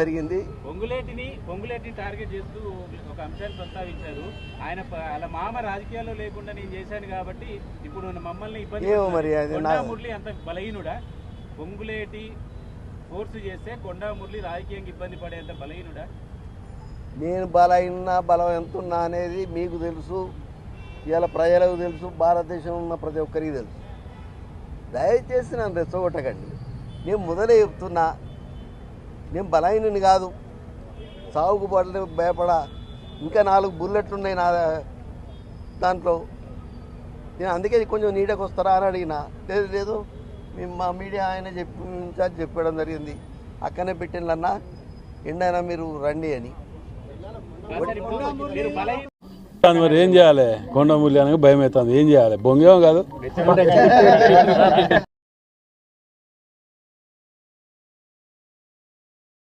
జరిగింది. పొంగులేటిని పొంగులేటిని టార్గెట్ చేస్తూ ఒక అంశాన్ని ప్రస్తావించారు. ఆయన వాళ్ళ మామ రాజకీయాల్లో లేకుండా నేను చేశాను కాబట్టి ఇప్పుడు మమ్మల్ని ఇబ్బంది ఏమో మరి మురళి అంత బలహీనుడా? పొంగులేటి ఫోర్స్ చేస్తే కొండా మురళి రాజకీయంగా ఇబ్బంది పడేంత బలహీనుడా? నేను బలైనా బలం ఎంత ఉన్నా అనేది మీకు తెలుసు. ఇవాళ ప్రజలకు తెలుసు భారతదేశంలో ఉన్న ప్రతి ఒక్కరికి తెలుసు. దయచేసి నన్ను రెచ్చగొట్టకండి. నేను మొదలే చెప్తున్నా నేను బలహీనుని కాదు. సాగుకు పడలే భయపడా. ఇంకా నాలుగు బుల్లెట్లు ఉన్నాయి నా దాంట్లో. నేను అందుకే కొంచెం నీడకు వస్తారా అని అడిగిన. లేదు లేదు. మేము మా మీడియా ఆయన చెప్పి ఇన్ఛార్జ్ చెప్పడం జరిగింది. అక్కనే పెట్టిండ్లన్నా ఎండైనా మీరు రండి అని. మరి ఏం చేయాలి? కొండ అనగా భయం అవుతుంది ఏం చేయాలి? బొంగేమో కాదు.